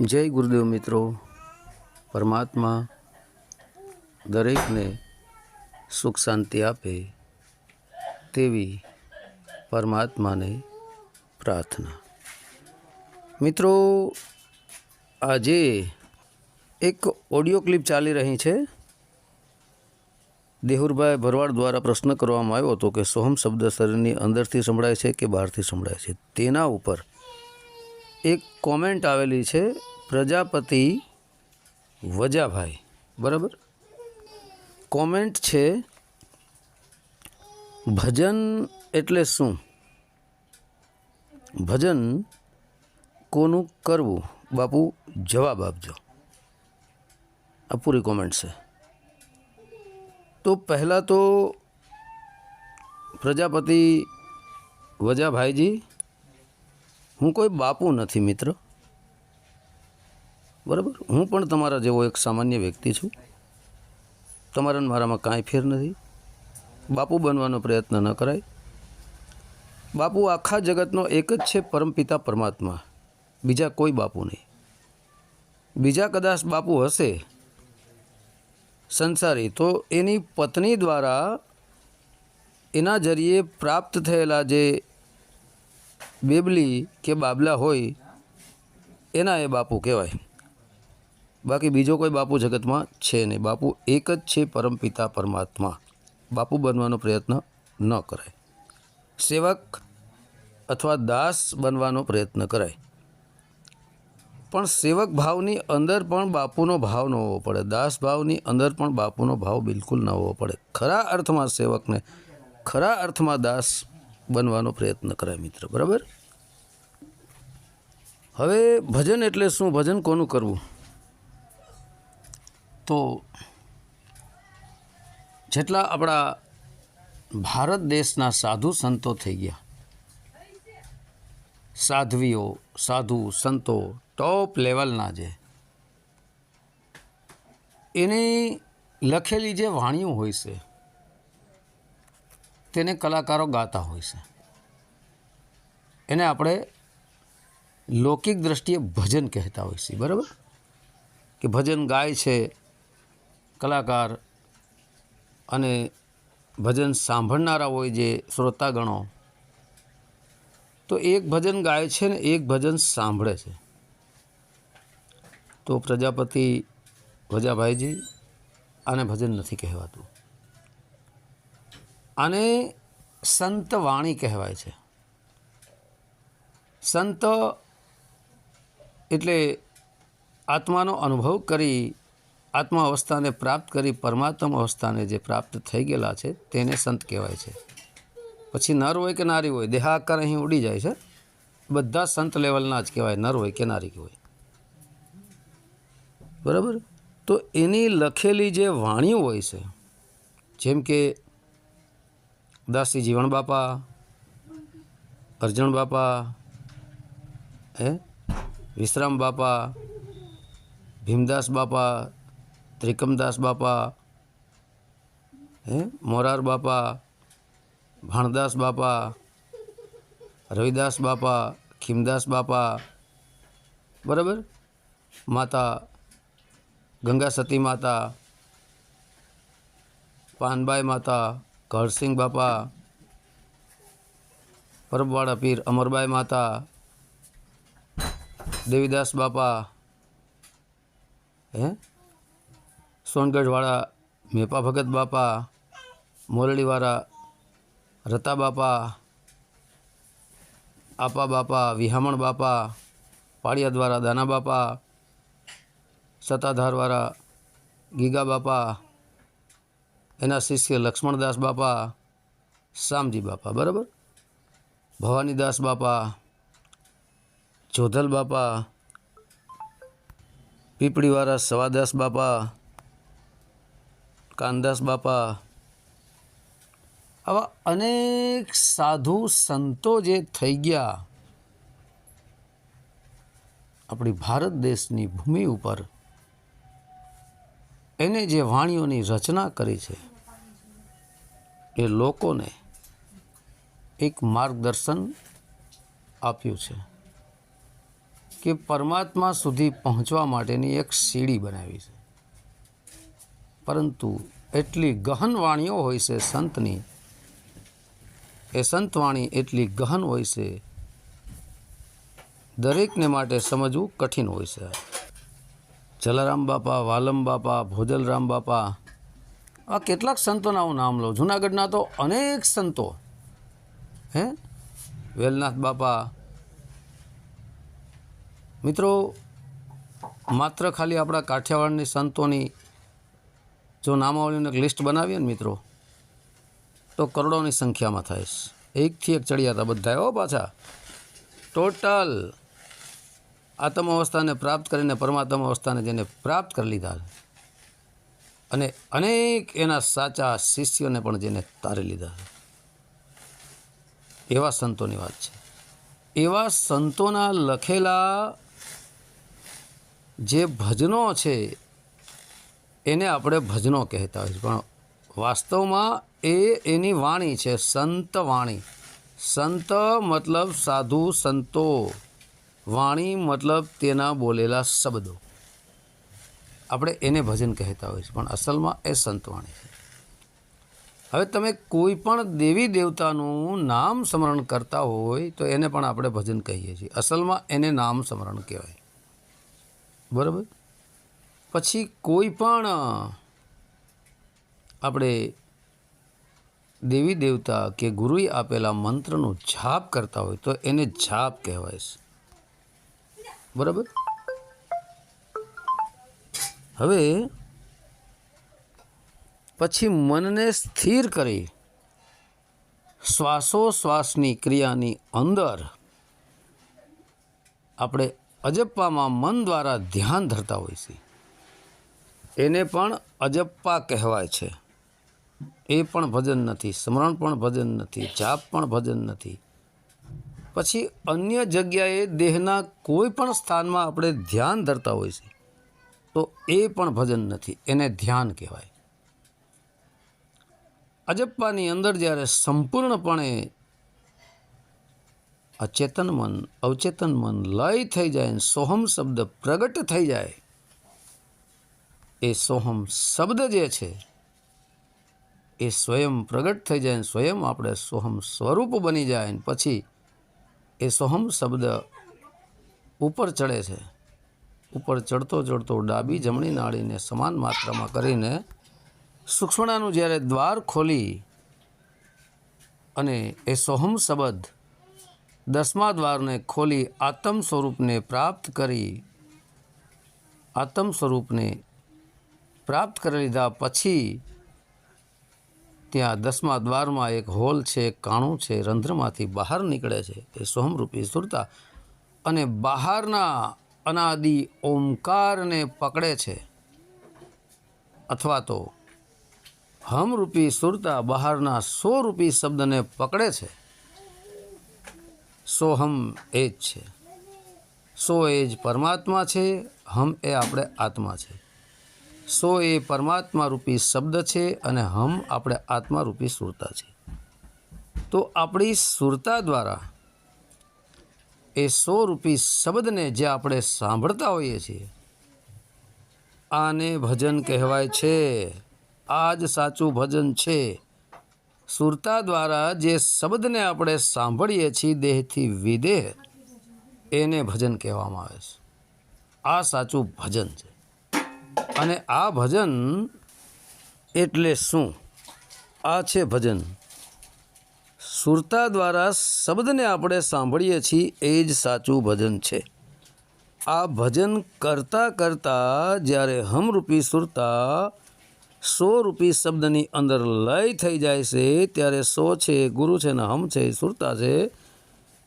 જય ગુરુદેવ મિત્રો. પરમાત્મા દરેકને સુખ શાંતિ આપે તેવી પરમાત્માને પ્રાર્થના. મિત્રો, આજે એક ઓડિયો ક્લિપ ચાલી રહી છે. દેહુરભાઈ ભરવાડ દ્વારા પ્રશ્ન કરવામાં આવ્યો હતો કે સોહમ શબ્દ શરીરની અંદરથી સંભળાય છે કે બહારથી સંભળાય છે? તેના ઉપર એક કોમેન્ટ આવેલી છે, પ્રજાપતિ વજાભાઈ. બરાબર? કોમેન્ટ છે, ભજન એટલે શું? ભજન કોનું કરવું? બાપુ, જવાબ આપજો. આ પૂરી કોમેન્ટ છે. તો પહેલાં તો પ્રજાપતિ વજાભાઈજી હું કોઈ બાપુ નથી, મિત્ર. બરાબર? હું પણ તમારા જેવો એક સામાન્ય વ્યક્તિ છું. તમારાને મારામાં કાંઈ ફેર નથી. બાપુ બનવાનો પ્રયત્ન ન કરાય. બાપુ આખા જગતનો એક જ છે પરમપિતા પરમાત્મા. બીજા કોઈ બાપુ નહીં. બીજા કદાચ બાપુ હશે સંસારી, તો એની પત્ની દ્વારા એના જરીએ પ્રાપ્ત થયેલા જે બેબલી કે બાબલા હોય, એના એ બાપુ કહેવાય. બાકી બીજો કોઈ બાપુ જગતમાં છે નહીં. બાપુ એક જ છે પરમપિતા પરમાત્મા. બાપુ બનવાનો પ્રયત્ન ન કરાય. સેવક અથવા દાસ બનવાનો પ્રયત્ન કરાય. પણ સેવક ભાવની અંદર પણ બાપુનો ભાવ ન હોવો પડે. દાસ ભાવની અંદર પણ બાપુનો ભાવ બિલકુલ ન હોવો પડે. ખરા અર્થમાં સેવકને ખરા અર્થમાં દાસ બનવાનો પ્રયત્ન કરાય મિત્ર, બરાબર? હવે ભજન એટલે શું? ભજન કોનું કરવું? તો જેટલા આપણા ભારત દેશના સાધુ સંતો થઈ ગયા, સાધ્વીઓ, સાધુ સંતો ટોપ લેવલના જે, એની લખેલી જે વાણીઓ હોય છે તેને કલાકારો ગાતા હોય છે. એને આપણે લૌકિક દ્રષ્ટિએ ભજન કહેતા હોય છે બરાબર? કે ભજન ગાય છે, કલાકાર અને ભજન સાંભળનારા હોય જે શ્રોતાગણો. તો એક ભજન ગાય છે ને એક ભજન સાંભળે છે. તો પ્રજાપતિ વજાભાઈજી આને ભજન નથી કહેવાતું. આને સંત વાણી કહેવાય છે. સંત એટલે આત્માનો અનુભવ કરી આત્મા અવસ્થાને પ્રાપ્ત કરી પરમાત્મા અવસ્થાને જે પ્રાપ્ત થઈ ગયેલા છે, તેને સંત કહેવાય છે. પછી નર હોય કે નારી હોય, દેહાકાર અહીં ઉડી જાય છે. બધા સંત લેવલના જ કહેવાય, નર હોય કે નારી હોય. બરાબર? તો એની લખેલી જે વાણીઓ હોય છે, જેમ કે દાસી જીવણ બાપા અર્જણ બાપા, હે? વિશ્રામ બાપા, ભીમદાસ બાપા, ત્રિકમદાસ બાપા, હે? મોરાર બાપા, ભાણદાસ બાપા, રવિદાસ બાપા, ખીમદાસ બાપા, બરાબર? માતા, ગંગા સતી માતા, પાનબાઈ માતા ઘરસિંહ બાપા પરબવાળા પીર અમરબાઈ માતા, દેવીદાસ બાપા, હે? સોનગઢવાળા મેપા ભગત બાપા, મોરડીવાળા રતા બાપા, આપા બાપા, વિહામણ બાપા, પાળિયા દ્વારા દાના બાપા, સત્તાધારવાળા ગીગા બાપા એના શિષ્ય લક્ષ્મણદાસ બાપા, શામજી બાપા, બરાબર? ભવાનીદાસ બાપા, જોધલ બાપા, પીપળીવાળા સવાદાસ બાપા, કાનદાસ બાપા, આવા અનેક સાધુ સંતો જે થઈ ગયા, આપણી ભારત દેશની ભૂમિ ઉપર એને જે વાણીઓની રચના કરી છે, એ લોકોને એક માર્ગદર્શન આપ્યું છે કે પરમાત્મા સુધી પહોંચવા માટેની એક સીડી બનાવી છે. પરંતુ એટલી ગહન વાણીઓ હોય છે સંતની, એ સંતવાણી એટલી ગહન હોય છે, દરેકને માટે સમજવું કઠિન હોય છે. જલારામ બાપા, વાલમ બાપા, ભોજલરામ બાપા. આ કેટલાક સંતોના હું નામ લઉં. જુનાગઢના તો અનેક સંતો. હે? વેલનાથ બાપા. મિત્રો, માત્ર ખાલી આપણા કાઠિયાવાડની સંતોની જો નામાવલીનું એક લિસ્ટ બનાવીએ ને મિત્રો, તો કરોડોની સંખ્યામાં થાય એકથી એક ચડિયા હતા બધા હો પાછા. ટોટલ આત્મ અવસ્થાને પ્રાપ્ત કરીને પરમાત્મા અવસ્થાને જેને પ્રાપ્ત કરી લીધા અને અનેક એના સાચા શિષ્યોને પણ જેને તારી લીધા એવા સંતોની વાત છે. એવા સંતોના લખેલા જે ભજનો છે, એને આપણે ભજનો કહેતા હોય છે પણ વાસ્તવમાં એ એની વાણી છે સંત વાણી સંત મતલબ સાધુ સંતો. વાણી મતલબ તેના બોલેલા શબ્દો. આપણે એને ભજન કહેતા હોય છે, પણ અસલમાં એ સંતવાણી છે. હવે તમે કોઈ પણ દેવી દેવતાનું નામ સ્મરણ કરતા હોય, તો એને પણ આપણે ભજન કહીએ છીએ. અસલમાં એને નામ સ્મરણ કહેવાય. બરાબર? પછી કોઈ પણ આપણે દેવી દેવતા કે ગુરુએ આપેલા મંત્રનો જાપ કરતા હોય, તો એને જાપ કહેવાય છે. બરાબર? હવે પછી મનને સ્થિર કરી શ્વાસોશ્વાસની ક્રિયાની અંદર આપણે અજપ્પામાં મન દ્વારા ધ્યાન ધરતા હોય છે. એને પણ અજપ્પા કહેવાય છે. એ પણ ભજન નથી, સ્મરણ પણ ભજન નથી, જાપ પણ ભજન નથી. પછી અન્ય જગ્યાએ દેહના કોઈ પણ સ્થાનમાં આપણે ધ્યાન ધરતા હોય છે, તો એ પણ ભજન નથી. એને ધ્યાન કહેવાય. અજપ્પાની અંદર જ્યારે સંપૂર્ણપણે અચેતન મન, અવચેતન મન લય થઈ જાય સોહમ શબ્દ પ્રગટ થઈ જાય, એ સોહમ શબ્દ જે છે, એ સ્વયં પ્રગટ થઈ જાય સ્વયં આપણે સોહમ સ્વરૂપ બની જાય પછી એ સોહમ શબ્દ ઉપર ચડે છે. ઉપર ચડતો ચડતો ડાબી જમણી નાળીને સમાન માત્રામાં કરીને સૂક્ષ્મણાનું જ્યારે દ્વાર ખોલી અને એ સોહમ શબ્દ દસમા દ્વારને ખોલી આત્મ સ્વરૂપને પ્રાપ્ત કરી, આત્મ સ્વરૂપને પ્રાપ્ત કરી લીધા પછી ત્યાં દસમા દ્વારમાં એક હોલ છે કાણું છે, રંધ્રમાંથી બહાર નીકળે છે. એ સોહમરૂપી સુરતા અને બહારના અનાદિ ઓમકારને પકડે છે. અથવા તો હમરૂપી સુરતા બહારના સોરૂપી શબ્દને પકડે છે. સોહમ એ જ છે. સો એ જ પરમાત્મા છે, હમ એ આપણે આત્મા છે. સો એ પરમાત્મા રૂપી શબ્દ છે અને હમ આપણે આત્મા રૂપી સુરતા છે. તો આપણી સુરતા દ્વારા એ સો રૂપી શબ્દને જે આપણે સાંભળતા હોઈએ છીએ, આને ભજન કહેવાય છે આ જ સાચું ભજન છે. સુરતા દ્વારા જે શબ્દને આપણે સાંભળીએ છીએ દેહથી વિદેહ, એને ભજન કહેવામાં આવે છે. આ સાચું ભજન છે. અને આ ભજન એટલે શું? આ છે ભજન. સુરતા દ્વારા શબ્દને આપણે સાંભળીએ છીએ, એ જ સાચું ભજન છે. આ ભજન કરતાં કરતાં જ્યારે હમરૂપી સુરતા સો રૂપી શબ્દની અંદર લય થઈ જાય છે, ત્યારે સો છે, ગુરુ છે ને હમ છે, સુરતા છે,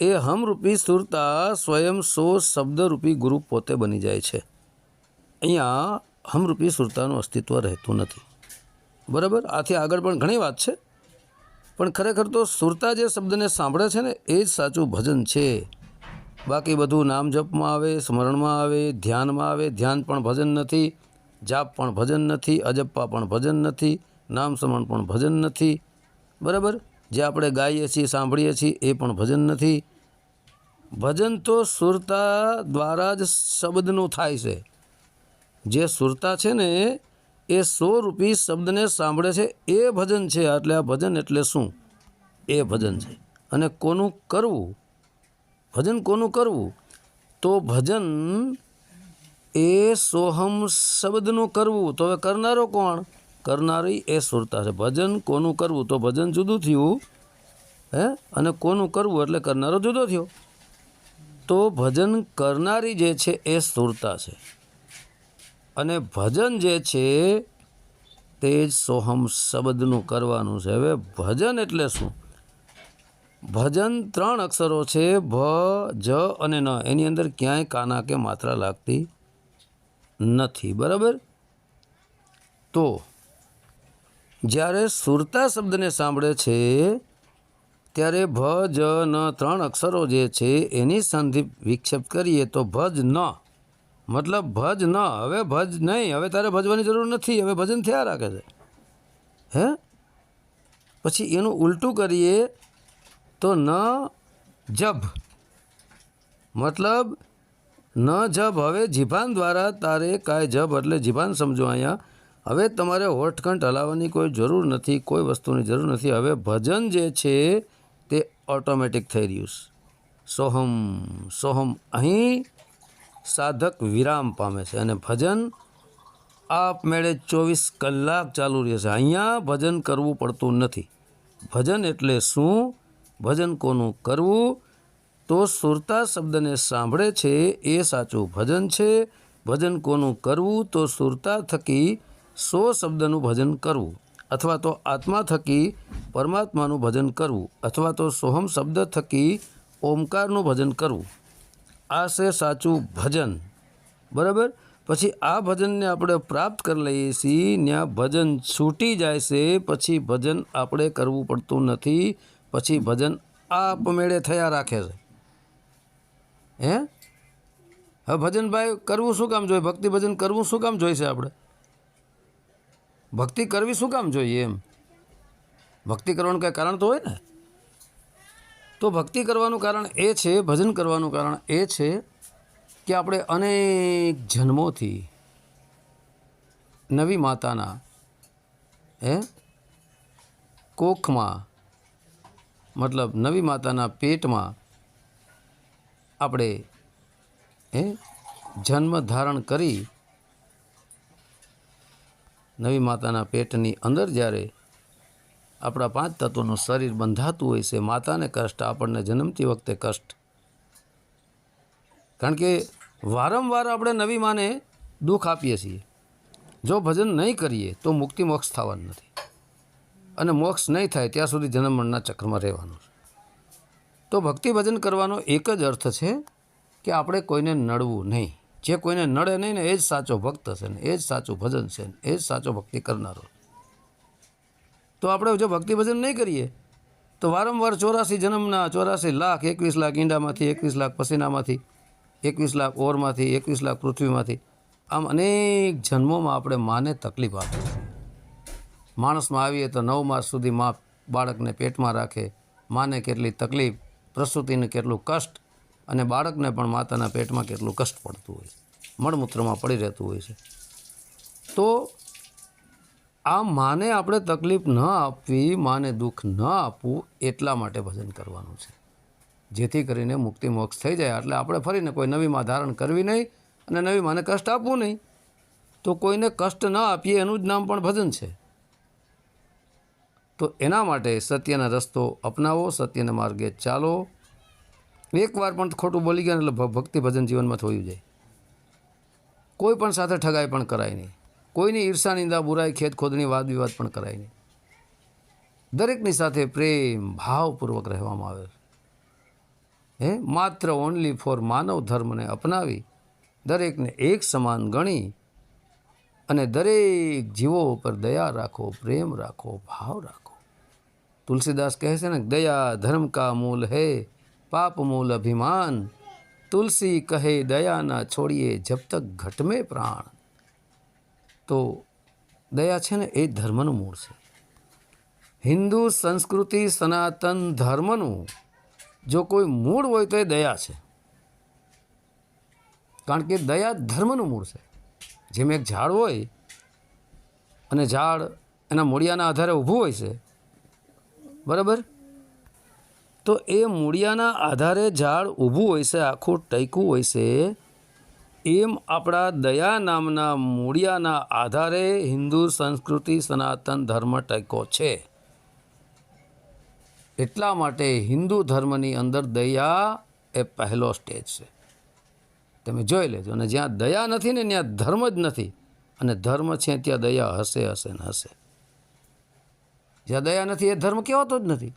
એ હમરૂપી સુરતા સ્વયં સો શબ્દરૂપી ગુરુ પોતે બની જાય છે. અહીંયા હમરૂપી સુરતાનું અસ્તિત્વ રહેતું નથી. બરાબર? આથી આગળ પણ ઘણી વાત છે. પણ ખરેખર તો સુરતા જે શબ્દને સાંભળે છે ને, એ જ સાચું ભજન છે. બાકી બધું નામ જપમાં આવે, સ્મરણમાં આવે, ધ્યાનમાં આવે. ધ્યાન પણ ભજન નથી, જાપ પણ ભજન નથી અજપ્પા પણ ભજન નથી, નામ સ્મરણ પણ ભજન નથી. બરાબર? જે આપણે ગાઈએ છીએ, સાંભળીએ છીએ, એ પણ ભજન નથી. ભજન તો સુરતા દ્વારા જ શબ્દનું થાય છે. જે સુરતા છે ને, એ સો રૂપી શબ્દને સાંભળે છે. એ ભજન છે, એટલે આ ભજન એટલે શું? એ ભજન છે. અને કોનું કરવું? ભજન કોનું કરવું? તો ભજન એ સોહમ શબ્દનું કરવું. તો હવે કરનારો કોણ? કરનારી એ સુરતા છે. ભજન કોનું કરવું? તો ભજન જુદું થયું. હે? અને કોનું કરવું એટલે કરનારો જુદો થયો. તો ભજન કરનારી જે છે, એ સુરતા છે. અને ભજન જે છે, તે જ સોહમ શબ્દનું કરવાનું છે. હવે ભજન એટલે શું? ભજન ત્રણ અક્ષરો છે, ભ, જ અને ન. એની અંદર ક્યાંય કાના કે માત્રા લાગતી નથી. બરાબર? તો જ્યારે સુરતા શબ્દને સાંભળે છે, ત્યારે ભ, જ, ન ત્રણ અક્ષરો જે છે, એની સંધિ વિક્ષેપ કરીએ તો ભજ, ન. મતલબ ભજ ન, હવે ભજ નહીં, હવે તારે ભજવાની જરૂર નથી, હવે ભજન થયા રાખે છે. હે? પછી એનું ઉલટું કરીએ તો ન જબ. મતલબ ન જબ, હવે જીભાન દ્વારા તારે કાંઈ જબ એટલે જીભાન સમજો અહીંયા. હવે તમારે હોઠખંડ હલાવવાની કોઈ જરૂર નથી, કોઈ વસ્તુની જરૂર નથી. હવે ભજન જે છે તે ઓટોમેટિક થઈ રહ્યું સોહમ સોહમ અહીં સાધક વિરામ પામે છે અને ભજન આપમેળે ચોવીસ કલાક ચાલુ રહે છે. અહીંયા ભજન કરવું પડતું નથી. ભજન એટલે શું? ભજન કોનું કરવું? તો સુરતા શબ્દને સાંભળે છે, એ સાચું ભજન છે. ભજન કોનું કરવું? તો સુરતા થકી સો શબ્દનું ભજન કરવું. અથવા તો આત્મા થકી પરમાત્માનું ભજન કરવું. અથવા તો સોહમ શબ્દ થકી ઓમકારનું ભજન કરવું. આ છે સાચું ભજન. બરાબર? પછી આ ભજનને આપણે પ્રાપ્ત કરી લઈએ છીએ, ત્યાં ભજન છૂટી જાય છે, પછી ભજન આપણે કરવું પડતું નથી, પછી ભજન આપમેળે થયા રાખે છે. હે? હવે ભજનભાઈ કરવું શું કામ જોઈએ? ભક્તિ ભજન કરવું શું કામ જોઈશે આપણે? ભક્તિ કરવી શું કામ જોઈએ એમ? ભક્તિ કરવાનું કંઈ કારણ તો હોય ને? તો ભક્તિ કરવાનું કારણ એ છે, ભજન કરવાનું કારણ એ છે કે આપણે અનેક જન્મોથી નવી માતાના, હે? કોખમાં, મતલબ નવી માતાના પેટમાં આપણે, હે? જન્મ ધારણ કરી નવી માતાના પેટની અંદર જ્યારે આપણા પાંચ તત્વોનું શરીર બંધાતું હોય છે, માતાને કષ્ટ, આપણને જન્મતી વખતે કષ્ટ. કારણ કે વારંવાર આપણે નવી માને દુઃખ આપીએ છીએ. જો ભજન નહીં કરીએ, તો મુક્તિ મોક્ષ થવાનું નથી. અને મોક્ષ નહીં થાય, ત્યાં સુધી જન્મ મરણના ચક્રમાં રહેવાનું છે. તો ભક્તિ ભજન કરવાનો એક જ અર્થ છે કે આપણે કોઈને નડવું નહીં. જે કોઈને નડે નહીં ને, એ જ સાચો ભક્ત છે ને, એ જ સાચું ભજન છે ને, એ જ સાચો ભક્તિ કરનારો તો આપણે જો ભક્તિ ભજન નહીં કરીએ, તો વારંવાર ચોરાસી જન્મના ચોરાસી લાખ, એકવીસ લાખ ઈંડામાંથી, એકવીસ લાખ પસીનામાંથી, એકવીસ લાખ ઓરમાંથી, એકવીસ લાખ પૃથ્વીમાંથી આમ અનેક જન્મોમાં આપણે માને તકલીફ આપે માણસમાં આવીએ તો નવ માસ સુધી મા બાળકને પેટમાં રાખે, માને કેટલી તકલીફ, પ્રસૂતિને કેટલું કષ્ટ અને બાળકને પણ માતાના પેટમાં કેટલું કષ્ટ પડતું હોય છે. મળમૂત્રમાં પડી રહેતું હોય છે. તો આ માને આપણે તકલીફ ન આપવી, માને દુઃખ ન આપવું, એટલા માટે ભજન કરવાનું છે. જેથી કરીને મુક્તિ મોક્ષ થઈ જાય, એટલે આપણે ફરીને કોઈ નવી માં ધારણ કરવી નહીં અને નવી માને કષ્ટ આપવું નહીં. તો કોઈને કષ્ટ ન આપીએ એનું જ નામ પણ ભજન છે. તો એના માટે સત્યના રસ્તો અપનાવો, સત્યના માર્ગે ચાલો. એકવાર પણ ખોટું બોલી ગયા એટલે ભક્તિ ભજન જીવનમાં થયું જાય. કોઈ પણ સાથે ઠગાઈ પણ કરાય નહીં. કોઈની ઈર્ષા નિંદા બુરાઈ ખેત વાદ વિવાદ પણ કરાય નહીં. દરેકની સાથે પ્રેમ ભાવપૂર્વક રહેવામાં આવે હે? માત્ર ઓનલી ફોર માનવ ધર્મને અપનાવી દરેકને એક સમાન ગણી અને દરેક જીવો ઉપર દયા રાખો, પ્રેમ રાખો, ભાવ રાખો. તુલસીદાસ કહે છે ને, દયા ધર્મ કા મૂલ હૈ, પાપ મૂલ અભિમાન. તુલસી કહે, દયા ના છોડીએ જબ તક ઘટમે પ્રાણ. તો દયા છે ને એ ધર્મનું મૂળ છે. હિન્દુ સંસ્કૃતિ સનાતન ધર્મનું જો કોઈ મૂળ હોય તો એ દયા છે. કારણ કે દયા ધર્મનું મૂળ છે. જેમ એક ઝાડ હોય અને ઝાડ એના મૂળિયાના આધારે ઊભું હોય છે. બરાબર? તો એ મૂળિયાના આધારે ઝાડ ઊભું હોય છે, આખું ટૈકું હોય છે એમ આપણા દયા નામના મૂળિયાના આધારે હિન્દુ સંસ્કૃતિ સનાતન ધર્મ ટકો છે. એટલા માટે હિન્દુ ધર્મની અંદર દયા એ પહેલો સ્ટેજ છે. તમે જોઈ લેજો, અને જ્યાં દયા નથી ને ત્યાં ધર્મ જ નથી, અને ધર્મ છે ત્યાં દયા હશે હશે ને હશે. જ્યાં દયા નથી એ ધર્મ કહેવાતો જ નથી.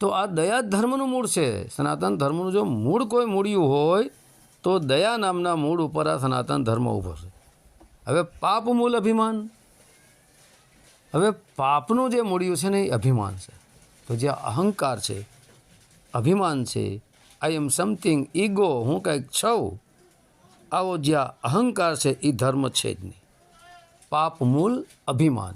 તો આ દયા જ ધર્મનું મૂળ છે. સનાતન ધર્મનું જો મૂળ કોઈ મૂળ્યું હોય તો દયા નામના મૂળ ઉપર આ સનાતન ધર્મ ઊભો છે. હવે પાપ મૂળ અભિમાન? હવે પાપનું જે મૂળ્યું છે ને એ અભિમાન છે. તો જે અહંકાર છે, અભિમાન છે આઈ એમ સમથિંગ ઈગો હું કંઈક છું, આવો જ્યાં અહંકાર છે એ ધર્મ છે જ નહીં. પાપ મૂળ અભિમાન.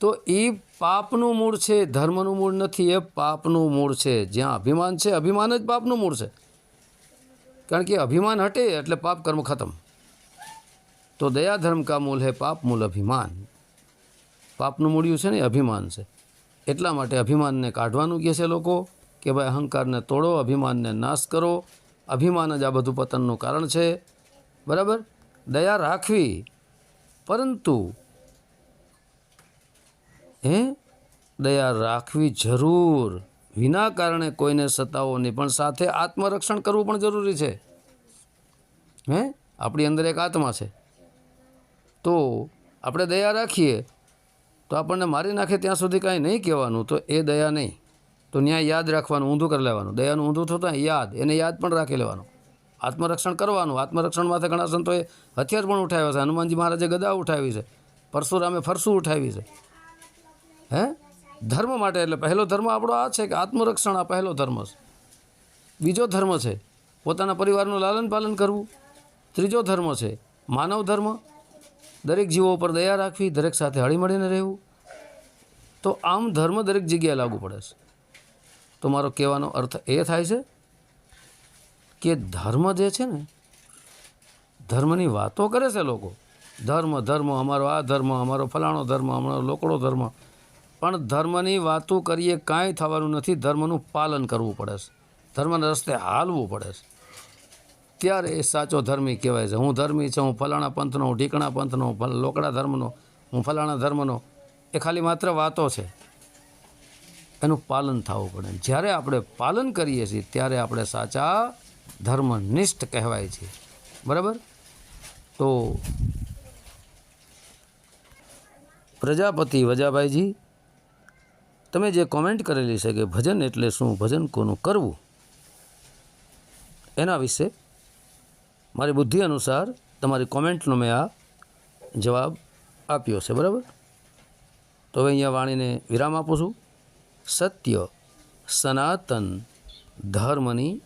તો એ પાપનું મૂળ છે, ધર્મનું મૂળ નથી, એ પાપનું મૂળ છે. જ્યાં અભિમાન છે, અભિમાન જ પાપનું મૂળ છે. કારણ કે અભિમાન હટે એટલે પાપ કર્મ ખતમ. તો દયા ધર્મ કા મૂલ હે પાપ મૂલ અભિમાન. પાપનું મૂળ્યું છે ને અભિમાન છે. એટલા માટે અભિમાનને કાઢવાનું કહે છે લોકો કે ભાઈ અહંકારને તોડો, અભિમાનને નાશ કરો. અભિમાન જ આ બધું પતનનું કારણ છે. બરાબર? દયા રાખવી. પરંતુ હે? દયા રાખવી જરૂર. વિના કારણે કોઈને સતાવો નહીં પણ સાથે આત્મરક્ષણ કરવું પણ જરૂરી છે. હે? આપણી અંદર એક આત્મા છે. તો આપણે દયા રાખીએ, તો આપણને મારી નાખે ત્યાં સુધી કાંઈ નહીં કહેવાનું, તો એ દયા નહીં. તો ન્યાય યાદ રાખવાનું, ઊંધું કરી લેવાનું. દયાનું ઊંધું થતું યાદ, એને યાદ પણ રાખી લેવાનું. આત્મરક્ષણ કરવાનું. આત્મરક્ષણ માટે ઘણા સંતોએ હથિયાર પણ ઉઠાવ્યા છે. હનુમાનજી મહારાજે ગદા ઉઠાવી છે. પરશુરામે ફરસું ઉઠાવી છે. હે? ધર્મ માટે, એટલે પહેલો ધર્મ આપણો આ છે કે આત્મરક્ષણ, આ પહેલો ધર્મ છે. બીજો ધર્મ છે પોતાના પરિવારનું લાલન પાલન કરવું. ત્રીજો ધર્મ છે માનવ ધર્મ. દરેક જીવો ઉપર દયા રાખવી, દરેક સાથે હળીમળીને રહેવું. તો આમ ધર્મ દરેક જગ્યાએ લાગુ પડે છે. તો મારો કહેવાનો અર્થ એ થાય છે કે ધર્મ જે છે ને, ધર્મની વાતો કરે છે લોકો. ધર્મ ધર્મ, અમારો આ ધર્મ, અમારો ફલાણો ધર્મ, અમારો લોકડો ધર્મ. પણ ધર્મની વાતો કરીએ કાંઈ થવાનું નથી, ધર્મનું પાલન કરવું પડે છે. ધર્મના રસ્તે હાલવું પડે છે. ત્યારે એ સાચો ધર્મી કહેવાય છે. હું ધર્મી છું, હું ફલાણા પંથનો, હું ઢીકણા પંથનો, હું લોકડા ધર્મનો, હું ફલાણા ધર્મનો. એ ખાલી માત્ર વાતો છે. એનું પાલન થવું પડે. જ્યારે આપણે પાલન કરીએ છીએ, ત્યારે આપણે સાચા ધર્મનિષ્ઠ કહેવાય છે. બરાબર? તો પ્રજાપતિ વજાભાઈજી તમે જે કોમેન્ટ કરેલી છે કે ભજન એટલે શું, ભજન કોનું કરવું, એના વિશે મારી બુદ્ધિ અનુસાર તમારી કોમેન્ટનો મેં આ જવાબ આપ્યો છે, બરાબર? તો હવે અહીંયા વાણીને વિરામ આપું છું. સત્ય સનાતન ધર્મની